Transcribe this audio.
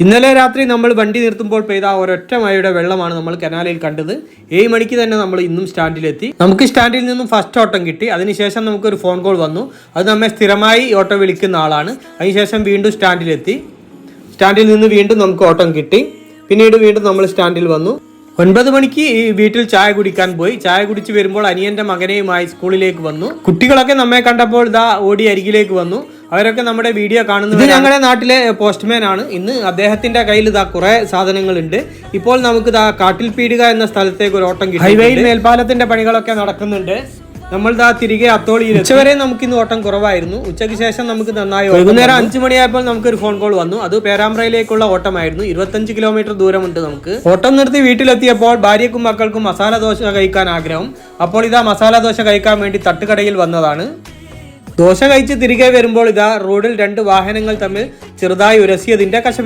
ഇന്നലെ രാത്രി നമ്മൾ വണ്ടി നിർത്തുമ്പോൾ പെയ്ത ഒരൊറ്റ മഴയുടെ വെള്ളമാണ് നമ്മൾ കനാലിൽ കണ്ടത്. ഏഴ് മണിക്ക് തന്നെ നമ്മൾ ഇന്നും സ്റ്റാൻഡിലെത്തി. നമുക്ക് സ്റ്റാൻഡിൽ നിന്നും ഫസ്റ്റ് ഓട്ടം കിട്ടി. അതിനുശേഷം നമുക്കൊരു ഫോൺ കോൾ വന്നു. അത് നമ്മെ സ്ഥിരമായി ഓട്ടോ വിളിക്കുന്ന ആളാണ്. അതിനുശേഷം വീണ്ടും സ്റ്റാൻഡിലെത്തി. സ്റ്റാൻഡിൽ നിന്ന് വീണ്ടും നമുക്ക് ഓട്ടം കിട്ടി. പിന്നീട് വീണ്ടും നമ്മൾ സ്റ്റാൻഡിൽ വന്നു. ഒൻപത് മണിക്ക് ഈ വീട്ടിൽ ചായ കുടിക്കാൻ പോയി. ചായ കുടിച്ച് വരുമ്പോൾ അനിയന്റെ മകനെയുമായി സ്കൂളിലേക്ക് വന്നു. കുട്ടികളൊക്കെ നമ്മെ കണ്ടപ്പോൾ ഇതാ ഓടി അരികിലേക്ക് വന്നു. അവരൊക്കെ നമ്മുടെ വീഡിയോ കാണുന്നത് ഇത് ഞങ്ങളുടെ നാട്ടിലെ പോസ്റ്റ്മാൻ ആണ്. ഇന്ന് അദ്ദേഹത്തിന്റെ കയ്യിൽ ഇതാ കുറെ സാധനങ്ങളുണ്ട്. ഇപ്പോൾ നമുക്ക് ഇതാ കാട്ടിൽ പീടിക എന്ന സ്ഥലത്തേക്ക് ഒരു ഓട്ടം കിട്ടി ഹൈവേയിൽ മേൽപ്പാലത്തിന്റെ പണികളൊക്കെ നടക്കുന്നുണ്ട്. നമ്മൾ ദാ തിരികെ അത്തോളിയിൽ ഉച്ചവരെ നമുക്ക് ഇന്ന് ഓട്ടം കുറവായിരുന്നു. ഉച്ചയ്ക്ക് ശേഷം നമുക്ക് നന്നായി വൈകുന്നേരം അഞ്ചു മണിയായപ്പോൾ നമുക്ക് ഒരു ഫോൺ കോൾ വന്നു. അത് പേരാമ്പ്രയിലേക്കുള്ള ഓട്ടമായിരുന്നു. ഇരുപത്തഞ്ച് കിലോമീറ്റർ ദൂരമുണ്ട് നമുക്ക്. ഓട്ടം നിർത്തി വീട്ടിലെത്തിയപ്പോൾ ഭാര്യക്കും മക്കൾക്കും മസാല ദോശ കഴിക്കാൻ ആഗ്രഹം. അപ്പോൾ ഇതാ മസാല ദോശ കഴിക്കാൻ വേണ്ടി തട്ടുകടയിൽ വന്നതാണ്. ദോശ കഴിച്ച് തിരികെ വരുമ്പോൾ ഇതാ റോഡിൽ രണ്ട് വാഹനങ്ങൾ തമ്മിൽ ചെറുതായി ഉരസിയതിന്റെ കശപി